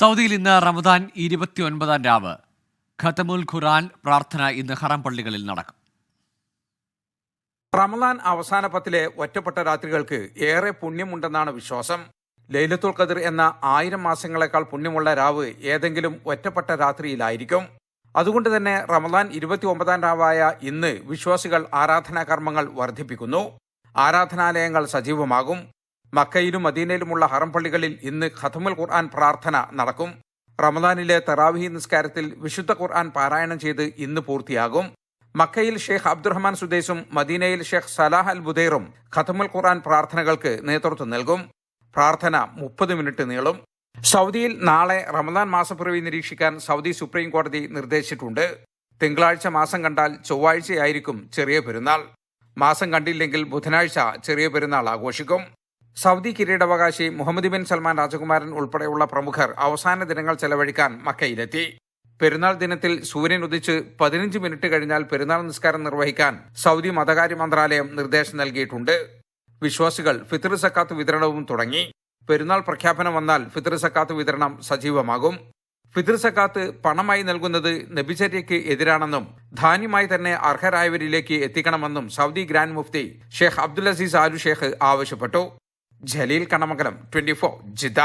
സൗദിയിൽ ഇന്ന് റമദാൻ ഇരുപത്തിയൊൻപതാം രാവ്. ഖത്തമുൽ ഖുറാൻ പ്രാർത്ഥന ഇന്ന് ഹറം പള്ളികളിൽ നടക്കും. റമദാൻ അവസാന പത്തിലെ ഒറ്റപ്പെട്ട രാത്രികൾക്ക് ഏറെ പുണ്യമുണ്ടെന്നാണ് വിശ്വാസം. ലൈലത്തുൽ ഖദർ എന്ന ആയിരം മാസങ്ങളെക്കാൾ പുണ്യമുള്ള രാവ് ഏതെങ്കിലും ഒറ്റപ്പെട്ട രാത്രിയിലായിരിക്കും. അതുകൊണ്ട് തന്നെ റമദാൻ ഇരുപത്തി ഒമ്പതാം രാവായ ഇന്ന് വിശ്വാസികൾ ആരാധനാ കർമ്മങ്ങൾ വർദ്ധിപ്പിക്കുന്നു. ആരാധനാലയങ്ങൾ സജീവമാകും. മക്കയിലും മദീനയിലുമുള്ള ഹറം പള്ളികളിൽ ഇന്ന് ഖത്തമുൽ ഖുർആൻ പ്രാർത്ഥന നടക്കും. റമദാനിലെ തറാവിഹി നിസ്കാരത്തിൽ വിശുദ്ധ ഖുർആൻ പാരായണം ചെയ്ത് ഇന്ന് പൂർത്തിയാകും. മക്കയിൽ ഷെയ്ഖ് അബ്ദുറഹ്മാൻ സുദേശും മദീനയിൽ ഷെയ്ഖ് സലാഹ് അൽ ബുദൈറും ഖത്തമുൽ ഖുർആൻ പ്രാർത്ഥനകൾക്ക് നേതൃത്വം നൽകും. പ്രാർത്ഥന മുപ്പത് മിനിറ്റ് നീളും. സൗദിയിൽ നാളെ റമദാൻ മാസപ്പിറവി നിരീക്ഷിക്കാൻ സൗദി സുപ്രീം കോടതി നിർദ്ദേശിച്ചിട്ടുണ്ട്. തിങ്കളാഴ്ച മാസം കണ്ടാൽ ചൊവ്വാഴ്ചയായിരിക്കും ചെറിയ പെരുന്നാൾ. മാസം കണ്ടില്ലെങ്കിൽ ബുധനാഴ്ച ചെറിയ പെരുന്നാൾ ആഘോഷിക്കും. സൗദി കിരീടാവകാശി മുഹമ്മദ് ബിൻ സൽമാൻ രാജകുമാരൻ ഉൾപ്പെടെയുള്ള പ്രമുഖർ അവസാന ദിനങ്ങൾ ചെലവഴിക്കാൻ മക്കയിലെത്തി. പെരുന്നാൾ ദിനത്തിൽ സൂര്യൻ ഉദിച്ച് പതിനഞ്ച് മിനിറ്റ് കഴിഞ്ഞാൽ പെരുന്നാൾ നിസ്കാരം നിർവഹിക്കാൻ സൗദി മതകാര്യ മന്ത്രാലയം നിർദ്ദേശം നൽകിയിട്ടുണ്ട്. വിശ്വാസികൾ ഫിത്തർ സക്കാത്ത് വിതരണവും തുടങ്ങി. പെരുന്നാൾ പ്രഖ്യാപനം വന്നാൽ ഫിത്തർ സക്കാത്ത് വിതരണം സജീവമാകും. ഫിത്തർ സക്കാത്ത് പണമായി നൽകുന്നത് നബിചര്യയ്ക്ക് എതിരാണെന്നും ധാന്യമായി തന്നെ അർഹരായവരിലേക്ക് എത്തിക്കണമെന്നും സൗദി ഗ്രാൻഡ് മുഫ്തി ഷെയ്ഖ് അബ്ദുൽ അസീസ് ആലു ഷെയ്ഖ് ആവശ്യപ്പെട്ടു. Jaleel Kanamangalam twenty four Jeddah